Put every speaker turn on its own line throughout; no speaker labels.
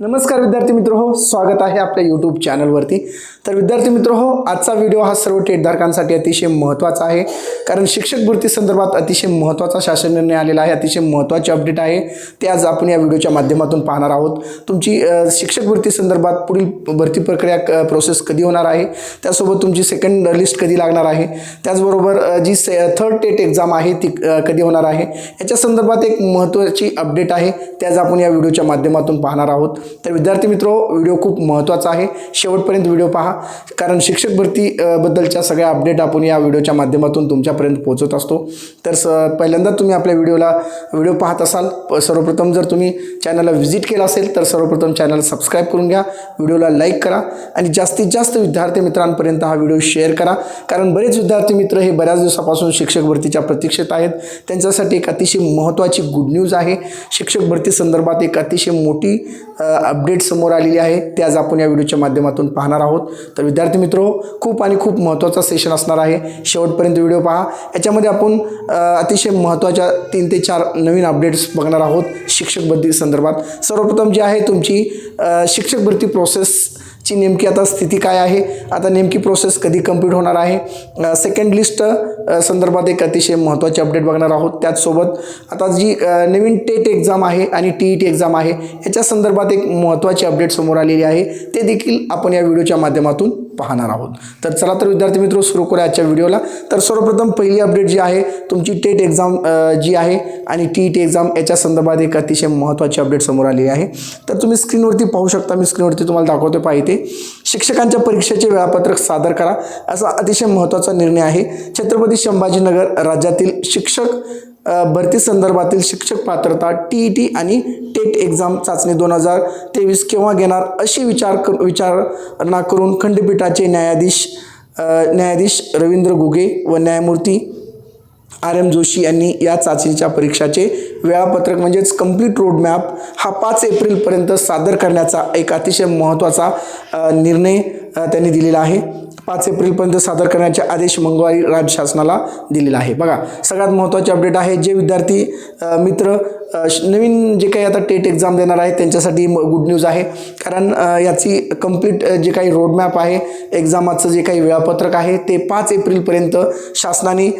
नमस्कार विद्यार्थी मित्र हो स्वागत आहे आपल्या यूट्यूब चॅनलवरती तर विद्यार्थी मित्र हो आजचा व्हिडिओ हा सर्व टेटधारकांसाठी अतिशय महत्त्वाचा आहे. कारण शिक्षक भरती संदर्भात अतिशय महत्त्वाचा शासन निर्णय आलेला आहे अतिशय महत्त्वाचे अपडेट आहे. ते आज आपण या व्हिडिओच्या माध्यमातून पाहणार आहोत. तुमची शिक्षक भरती संदर्भात पुढील भरती प्रक्रिया क- प्रोसेस कधी होणार आहे? त्यासोबत तुमची सेकंड लिस्ट कधी लागणार आहे? त्याचबरोबर जी से थर्ड टेट एक्झाम आहे ती कधी होणार आहे? याच्या संदर्भात एक महत्त्वाची अपडेट आहे. ते आज आपण या व्हिडिओच्या माध्यमातून पाहणार आहोत. तर विद्यार्थी मित्रो व्हिडिओ खूप महत्त्वाचा आहे. शेवटपर्यंत व्हिडिओ पहा. कारण शिक्षक भरती बद्दलच्या सगळ्या अपडेट आपण या व्हिडिओच्या माध्यमातून तुमच्यापर्यंत पोहोचत असतो. तर स पहिल्यांदा तुम्ही आपल्या व्हिडिओला व्हिडिओ पाहत असाल. सर्वप्रथम जर तुम्ही चॅनलला व्हिजिट केलं असेल तर सर्वप्रथम चॅनल सबस्क्राईब करून घ्या. व्हिडिओला लाईक करा. आणि जास्तीत जास्त विद्यार्थी मित्रांपर्यंत हा व्हिडिओ शेअर करा. कारण बरेच विद्यार्थी मित्र हे बऱ्याच दिवसापासून शिक्षक भरतीच्या प्रतीक्षेत आहेत. त्यांच्यासाठी एक अतिशय महत्त्वाची गुड न्यूज आहे. शिक्षक भरती संदर्भात एक अतिशय मोठी अपडेट समोर आलेली आहे. ते आज आपण या व्हिडिओच्या माध्यमातून पाहणार आहोत. तर विद्यार्थी मित्रो खूप आणि खूप महत्त्वाचा सेशन असणार आहे. शेवटपर्यंत व्हिडिओ पहा. याच्यामध्ये आपण अतिशय महत्त्वाच्या तीन ते चार नवीन अपडेट्स बघणार आहोत शिक्षक भरती संदर्भात. सर्वप्रथम जी आहे तुमची शिक्षक भरती प्रोसेस ची नेमकी आता स्थिती काय आहे? आता नेमकी प्रोसेस कधी कंप्लीट होणार आहे? सेकंड लिस्ट संदर्भात एक अतिशय महत्त्वाचे अपडेट बघणार आहोत त्याचसोबत. आता जी नवीन टेट एक्झाम आहे आणि टी ई टी एक्झाम आहे याच्या संदर्भात एक महत्त्वाची अपडेट समोर आलेली आहे. ते देखील आपण या व्हिडिओच्या माध्यमातून पाहणार आहोत. तर चला तर विद्यार्थी मित्र सुरू करूया आजच्या व्हिडिओला. तर सर्वप्रथम पहिली अपडेट जी आहे तुमची टेट एक्झाम जी आहे आणि टी ई टी एक्झाम याच्या संदर्भात एक अतिशय महत्त्वाची अपडेट समोर आलेली आहे. तर तुम्ही स्क्रीनवरती पाहू शकता मी स्क्रीनवरती तुम्हाला दाखवतो पाहिजे शिक्षकांच्या परीक्षेचे वेळापत्रक सादर करा. असा अतिशय महत्त्वाचा निर्णय आहे. छत्रपती संभाजीनगर राज्यातील शिक्षक भरती संदर्भातील शिक्षक पात्रता टी ई टी आणि टेट एक्झाम चाचणी दोन हजार तेवीस केव्हा घेणार अशी विचार कर विचारणा करून खंडपीठाचे न्यायाधीश न्यायाधीश रवींद्र घुगे व न्यायमूर्ती आर एम जोशी यांनी या चाचणीच्या परीक्षाचे वेळापत्रक म्हणजेच कंप्लीट रोडमॅप हा पाच एप्रिलपर्यंत सादर करण्याचा एक अतिशय महत्त्वाचा निर्णय त्यांनी दिलेला आहे. पाच एप्रिलपर्यंत सादर करण्याचे आदेश मंगळवारी राज्य शासनाला दिलेला आहे. बघा सगळ्यात महत्त्वाचे अपडेट आहे जे विद्यार्थी मित्र नवीन जे काही आता टेट एक्झाम देणार आहेत त्यांच्यासाठी गुड न्यूज आहे. कारण याची कंप्लीट जे काही रोडमॅप आहे एक्झामाचं जे काही वेळापत्रक आहे ते पाच एप्रिलपर्यंत शासनाने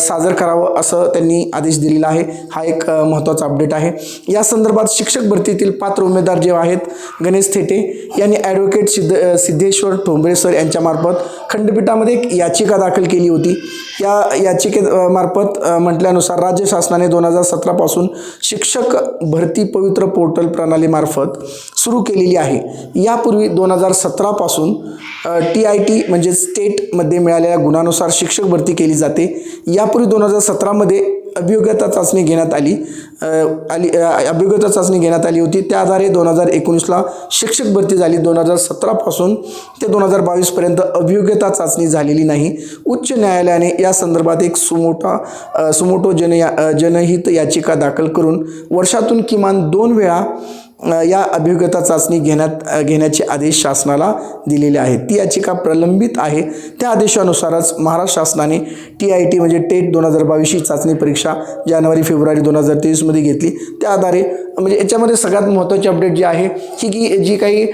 सादर करावं असं त्यांनी आदेश दिलेला आहे. हा एक महत्त्वाचा अपडेट आहे. या संदर्भात शिक्षक भरतीतील पात्र उमेदवार जे आहेत गणेश थेटे यांनी ॲडव्होकेट सिद्ध सिद्धेश्वर ठोंबरे सर यांच्यामार्फत खंडपीठामध्ये एक याचिका दाखल केली होती. या याचिके मार्फत म्हटल्यानुसार राज्य शासनाने दोन हजार सतरापासून शिक्षक भरती पवित्र पोर्टल प्रणालीमार्फत सुरू केलेली आहे. यापूर्वी दोन हजार सतरापासून टी आय टी म्हणजे स्टेटमध्ये मिळालेल्या गुणानुसार शिक्षक भरती केली जाते. यापूर्वी दोन हजार सतरामध्ये अभियोग्यता चाचणी घेण्यात आली. आली अभियोग्यता चाचणी घेण्यात आली होती. त्या आधारे दोन हजार एकोणीसला शिक्षक भरती झाली. दोन हजार सतरापासून ते दोन हजार बावीसपर्यंत अभियोग्यता चाचणी झालेली नाही. उच्च न्यायालयाने या संदर्भात एक सुमोठा सुमोटो जन या जनहित याचिका दाखल करून वर्षातून किमान दोन वेळा या अभियोग्यता चाचणी घेण्यात घेण्याचे आदेश शासनाला दिलेले आहेत. ती याचिका प्रलंबित आहे. त्या आदेशानुसारच महाराष्ट्र शासनाने टी आय टी म्हणजे टेट दोन हजार बावीस ही चाचणी परीक्षा जानेवारी फेब्रुवारी दोन हजार तेवीसमध्ये घेतली. त्या आधारे म्हणजे याच्यामध्ये सगळ्यात महत्त्वाची अपडेट जी आहे की की जी काही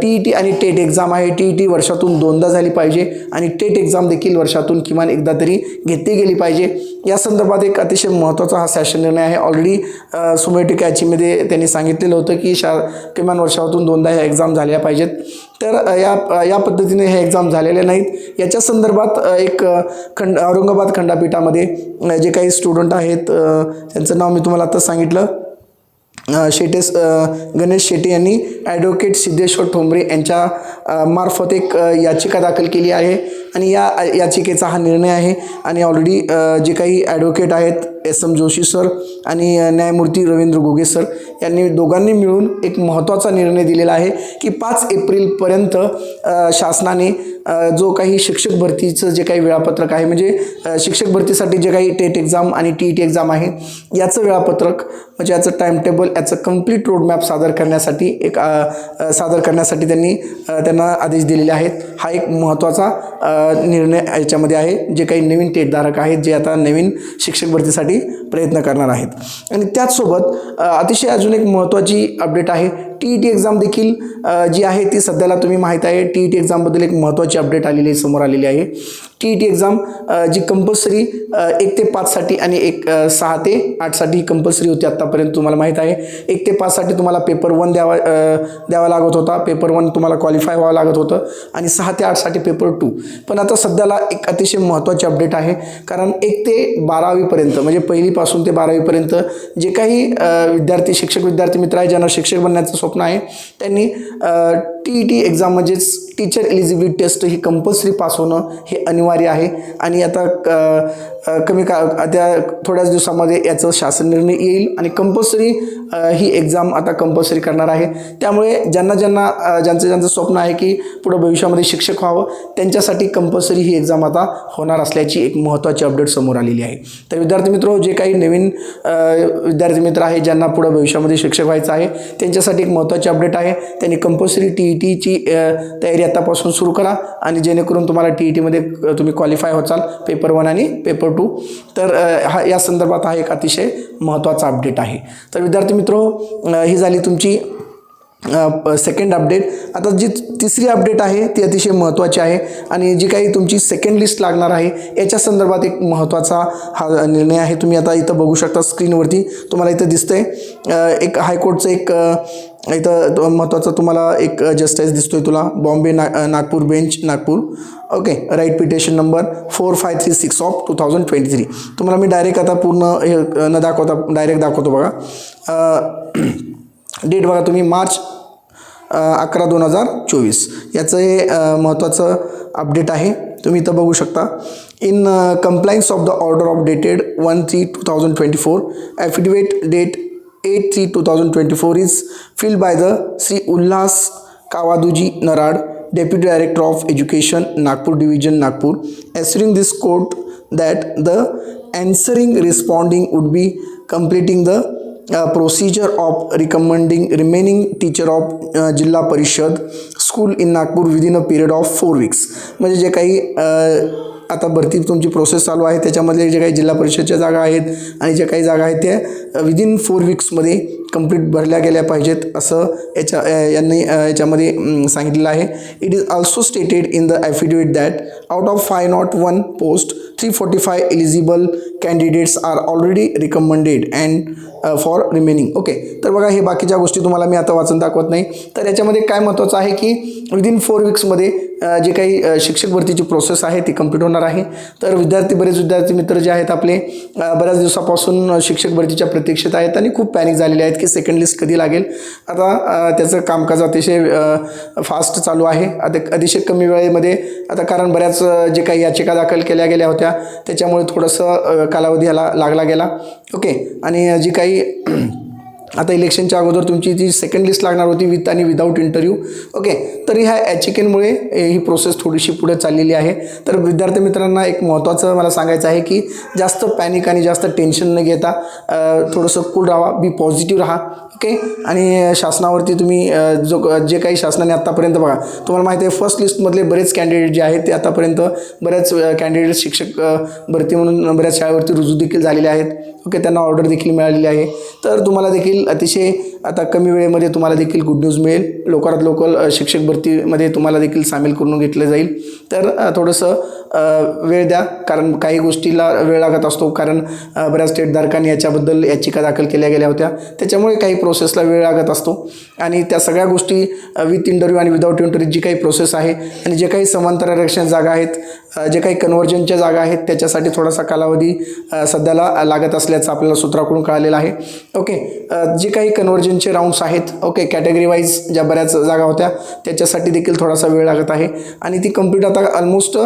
टी ई टी आणि टेट एक्झाम आहे टी ई टी वर्षातून दोनदा झाली पाहिजे आणि टेट एक्झाम देखील वर्षातून किमान एकदा तरी घेतली गेली पाहिजे. या संदर्भात एक अतिशय महत्त्वाचा हा सॅशन निर्णय आहे. ऑलरेडी सुमेटिक याचीमध्ये त्यांनी सांगितलेलं होतं की की शा किमान वर्षातून दोनदा ह्या एक्झाम झाल्या पाहिजेत. तर या या पद्धतीने हे एक्झाम झालेल्या नाहीत. याच्या संदर्भात एक खंड औरंगाबाद खंडपीठामध्ये जे काही स्टुडंट आहेत त्यांचं नाव मी तुम्हाला आता सांगितलं. शेटेस शेटे गणेश शेटे यांनी ॲडव्होकेट सिद्धेश्वर ठोंबरे यांच्या मार्फत एक याचिका दाखल केली आहे. आणि या याचिकेचा हा निर्णय आहे. आणि ऑलरेडी जे काही ॲडव्होकेट आहेत एस एम जोशी सर आणि न्यायमूर्ती रवींद्र गोगे सर यांनी दोघांनी मिळून एक महत्त्वाचा निर्णय दिलेला आहे की पाच एप्रिलपर्यंत शासनाने जो काही शिक्षक भरतीचं जे काही वेळापत्रक आहे म्हणजे शिक्षक भरतीसाठी जे काही टेट एक्झाम आणि टी ई टी एक्झाम आहे याचं वेळापत्रक म्हणजे याचं टाईम टेबल याचं कंप्लीट रोडमॅप सादर करण्यासाठी एक सादर करण्यासाठी त्यांनी त्यांना आदेश दिलेले आहेत. हा एक महत्त्वाचा निर्णय याच्यामध्ये आहे. जे काही नवीन टेटधारक आहेत जे आता नवीन शिक्षक भरतीसाठी प्रयत्न करणार आहेत. आणि त्याचसोबत अतिशय अजून एक महत्त्वाची अपडेट आहे. टी ई टी एक्झाम देखील जी आहे ती सध्याला तुम्ही माहीत आहे. टी ई टी एक्झामबद्दल एक महत्त्वाची अपडेट आलेली आहे समोर आलेली आहे. टी ई टी एक्झाम जी कंपल्सरी एक ते पाचसाठी आणि एक सहा ते आठसाठी कंपल्सरी होती आत्तापर्यंत तुम्हाला माहीत आहे. एक ते पाचसाठी तुम्हाला पेपर वन द्यावा द्यावा लागत होता. पेपर वन तुम्हाला क्वालिफाय व्हावं लागत होतं. आणि सहा ते आठसाठी पेपर टू पण आता सध्याला एक अतिशय महत्त्वाची अपडेट आहे. कारण एक ते बारावीपर्यंत म्हणजे पहिलीपासून ते बारावीपर्यंत जे काही विद्यार्थी शिक्षक विद्यार्थी मित्र आहे ज्यांना शिक्षक बनण्याचं स्वप्न आहे त्यांनी टी ई टी एक्झाम म्हणजेच टीचर एलिजिबिलिटी टेस्ट ही कंपल्सरी पास होणं हे अनिवार्य आहे. आणि आता कमी का त्या थोड्याच दिवसामध्ये याचं शासन निर्णय येईल आणि कंपल्सरी ही एक्झाम आता कंपल्सरी करणार आहे. त्यामुळे ज्यांना ज्यांना ज्यांचं ज्यांचं स्वप्न आहे की पुढं भविष्यामध्ये शिक्षक व्हावं त्यांच्यासाठी कंपल्सरी ही एक्झाम आता होणार असल्याची एक महत्त्वाची अपडेट समोर आलेली आहे. तर विद्यार्थी मित्र जे काही नवीन विद्यार्थी मित्र आहे ज्यांना पुढं भविष्यामध्ये शिक्षक व्हायचं आहे त्यांच्यासाठी एक महत्त्वाची अपडेट आहे. त्यांनी कंपल्सरी टी ई टीची तयारी आतापासून सुरू करा आणि जेणेकरून तुम्हाला टी ई टीमध्ये तुम्ही क्वालिफाय होचाल पेपर वन आणि पेपर टू तर हा या संदर्भात हा एक अतिशय महत्त्वाचा अपडेट आहे. तर विद्यार्थी मित्र ही झाली तुमची सेकंड अपडेट आता जी तिसरी अपडेट आहे ती अतिशय महत्त्वाची आहे आणि जी काही तुमची सेकंड लिस्ट लागणार आहे याच्या संदर्भात एक महत्त्वाचा हा निर्णय आहे. तुम्ही आता इथं बघू शकता स्क्रीनवरती तुम्हाला इथं दिसतंय एक हायकोर्टचं एक इथं महत्त्वाचं तुम्हाला एक जस्टिस दिसतोय तुला. बॉम्बे ना Nagpur bench Nagpur. Okay writ petition number four five three six of two thousand twenty three तुम्हाला मी डायरेक्ट आता पूर्ण हे न दाखवता डायरेक्ट दाखवतो बघा. डेट बघा तुम्ही मार्च अकरा दोन हजार चोवीस. याचं हे महत्त्वाचं अपडेट आहे. तुम्ही इथं बघू शकता. In compliance of the order of dated one three two thousand twenty four affidavit date eight three two thousand twenty four is filed by the Shri Ulhas Kavaduji Narad deputy director of education Nagpur division Nagpur assuring this court that the answering responding would be completing the uh, procedure of recommending remaining teacher of uh, Zilla Parishad school in Nagpur within a period of four weeks म्हणजे जे काही uh, आता भरती तुमची process चालू आहे. त्याच्यामध्ये जे काही जिल्हा परिषदच्या जागा आहेत आणि ज्या काही जागा आहेत त्या विदिन फोर वीक्समध्ये कंप्लीट भरल्या गेल्या पाहिजेत असं याच्या यांनी याच्यामध्ये सांगितलेलं आहे. It is also stated in the affidavit that out of five nought one post three forty five eligible candidates are already recommended and for remaining okay तर बघा हे बाकीच्या गोष्टी तुम्हाला मी आता वाचून दाखवत नाही. तर याच्यामध्ये काय महत्त्वाचं आहे की विदिन फोर वीक्समध्ये जे काही शिक्षक भरतीची प्रोसेस आहे ती कंप्लीट होणार आहे. तर विद्यार्थी बरेच विद्यार्थी मित्र जे आहेत आपले बऱ्याच दिवसापासून शिक्षक भरतीच्या प्रतीक्षेत आहेत आणि खूप पॅनिक झालेले आहेत की सेकंड लिस्ट कधी लागेल. आता त्याचं कामकाज अतिशय फास्ट चालू आहे. आता अतिशय कमी वेळेमध्ये आता कारण बऱ्याच जे काही याचिका दाखल केल्या गेल्या होत्या त्याच्यामुळे थोडंसं कालावधी ह्याला लागला गेला. ओके आणि जी काही आता इलेक्शनच्या अगोदर तुमची जी सेकंड लिस्ट लागणार होती विथ आणि विदाऊट इंटरव्ह्यू ओके तर ह्या याचिकेमुळे ही प्रोसेस थोडीशी पुढे चाललेली आहे. तर विद्यार्थी मित्रांना एक महत्त्वाचं मला सांगायचं आहे की जास्त पॅनिक आणि जास्त टेन्शन न घेता थोडंसं कूल राहा बी पॉझिटिव्ह राहा. ओके आणि शासनावरती तुम्ही जो जे काही शासनाने आत्तापर्यंत बघा तुम्हाला माहिती आहे फर्स्ट लिस्टमधले बरेच कॅन्डिडेट जे आहेत ते आतापर्यंत बऱ्याच कॅन्डिडेट शिक्षक भरती म्हणून बऱ्याच शाळेवरती रुजू देखील झालेले आहेत. ओके त्यांना ऑर्डर देखील मिळालेली आहे. तर तुम्हाला देखील अतिशय आता कमी वेळेमध्ये तुम्हाला देखील गुड न्यूज मिळेल. लवकरात लवकर शिक्षक भरतीमध्ये तुम्हाला देखील सामील करून घेतलं जाईल. तर थोडंसं वेळ द्या. कारण काही गोष्टीला वेळ लागत असतो. कारण बऱ्याच स्टेटधारकांनी याच्याबद्दल याचिका दाखल केल्या गेल्या होत्या. त्याच्यामुळे काही प्रोसेसला वेळ लागत असतो. आणि त्या सगळ्या गोष्टी विथ इंटरव्ह्यू आणि विदाऊट इंटरव्ह्यू जी काही प्रोसेस आहे आणि जे काही समांतर आरक्षण जागा आहेत जे काही कन्व्हर्जनच्या जागा आहेत त्याच्यासाठी थोडासा कालावधी सध्याला लागत असल्याचं आपल्याला सूत्राकडून कळालेलं आहे. ओके जे काही कन्व्हर्जन कन्व्हर्जनचे राऊंड्स आहेत. ओके कॅटेगरी वाईज ज्या बऱ्याच जागा होत्या त्याच्यासाठी देखील थोडासा वेळ लागत आहे. आणि ती कंप्लीट आता ऑलमोस्ट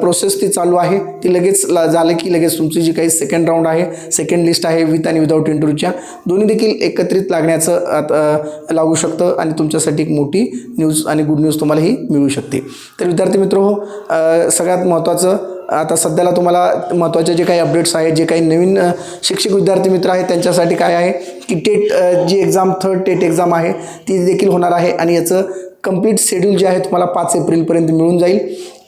प्रोसेस ती चालू आहे. ती लगेच झालं की लगेच तुमची जी काही सेकंड राऊंड आहे सेकंड लिस्ट आहे विथ आणि विदाऊट इंटरव्ह्यूच्या दोन्ही देखील एकत्रित लागण्याचं आता, लागू शकतं आणि तुमच्यासाठी एक मोठी न्यूज आणि गुड न्यूज तुम्हाला ही मिळू शकते. तर विद्यार्थी मित्र हो सगळ्यात महत्त्वाचं आता सध्याला तुम्हाला महत्त्वाचे जे काही अपडेट्स आहेत जे काही नवीन शिक्षक विद्यार्थी मित्र आहेत त्यांच्यासाठी काय आहे की टेट जी एक्झाम थर्ड टेट एक्झाम आहे ती देखील होणार आहे आणि याचं कंप्लीट शेड्यूल जे आहे तुम्हाला पाच एप्रिलपर्यंत मिळून जाईल.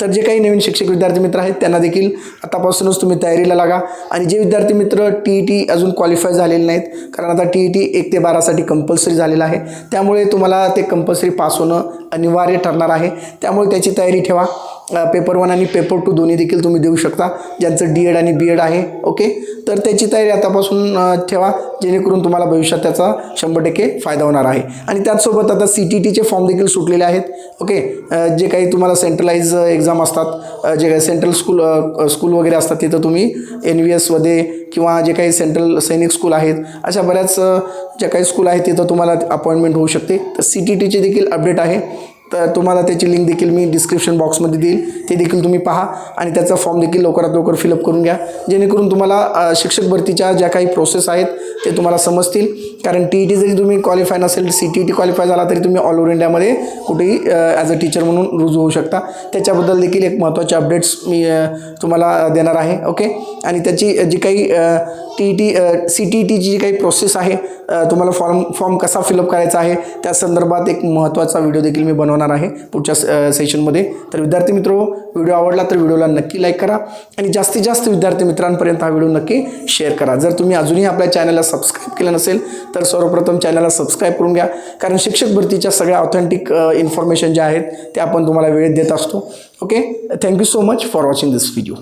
तर जे काही नवीन शिक्षक विद्यार्थी मित्र आहेत त्यांना देखील आतापासूनच तुम्ही तयारीला लागा. आणि जे विद्यार्थी मित्र टी ई टी अजून क्वालिफाय झालेले नाहीत कारण आता टी ई टी एक ते बारासाठी कंपल्सरी झालेलं आहे. त्यामुळे तुम्हाला ते कंपल्सरी पास होणं अनिवार्य ठरणार आहे. त्यामुळे त्याची तयारी ठेवा. पेपर वन आणि पेपर टू दोन्ही देखील तुम्ही देऊ शकता. ज्यांचं डी एड आणि बी एड आहे ओके तर त्याची तयारी आतापासून ठेवा. जेणेकरून तुम्हाला भविष्यात त्याचा शंभर टक्के फायदा होणार आहे. आणि त्याचसोबत आता सी टी टीचे फॉर्म देखील सुटलेले आहेत ओके जे काही तुम्हाला सेंट्रलाइज एक्झाम असतात जे काही सेंट्रल स्कूल स्कूल वगैरे असतात तिथं तुम्ही एन व्ही एसमध्ये किंवा जे काही सेंट्रल सैनिक स्कूल आहेत अशा बऱ्याच ज्या काही स्कूल आहेत तिथं तुम्हाला अपॉइंटमेंट होऊ शकते. तर सी टी टीचे देखील अपडेट आहे. तर तुम्हाला त्याची लिंक देखील मी डिस्क्रिप्शन बॉक्समध्ये देईल. ते देखील तुम्ही पहा आणि त्याचा फॉर्म देखील लवकरात लवकर फिलअप करून घ्या. जेणेकरून तुम्हाला शिक्षक भरतीच्या ज्या काही प्रोसेस आहेत ते तुम्हाला समजतील. कारण टी ई टी जरी तुम्ही क्वालिफाय नसेल C T E T qualify झाला तरी तुम्ही ऑल ओव्हर इंडियामध्ये कुठेही ॲज अ टीचर म्हणून रुजू होऊ शकता. त्याच्याबद्दल देखील एक महत्त्वाचे अपडेट्स मी तुम्हाला देणार आहे. ओके आणि त्याची जी काही T E T C T E टीची जी काही प्रोसेस आहे तुम्हाला फॉर्म फॉर्म कसा फिलअप करायचा आहे त्या संदर्भात एक महत्त्वाचा व्हिडिओ देखील मी बनवणार आहे पुढच्या सेशनमध्ये तर विद्यार्थी मित्र व्हिडिओ आवडला तर व्हिडिओला नक्की लाईक करा आणि जास्तीत जास्त विद्यार्थी मित्रांपर्यंत हा व्हिडिओ नक्की शेअर करा. जर तुम्ही अजूनही आपल्या चॅनलला सबस्क्राईब केलं नसेल तर सर्वप्रथम चॅनलला सबस्क्राईब करून घ्या. कारण शिक्षक भरतीच्या सगळ्या ऑथेंटिक इन्फॉर्मेशन ज्या आहेत त्या आपण तुम्हाला वेळेत देत असतो. Okay thank you so much for watching this video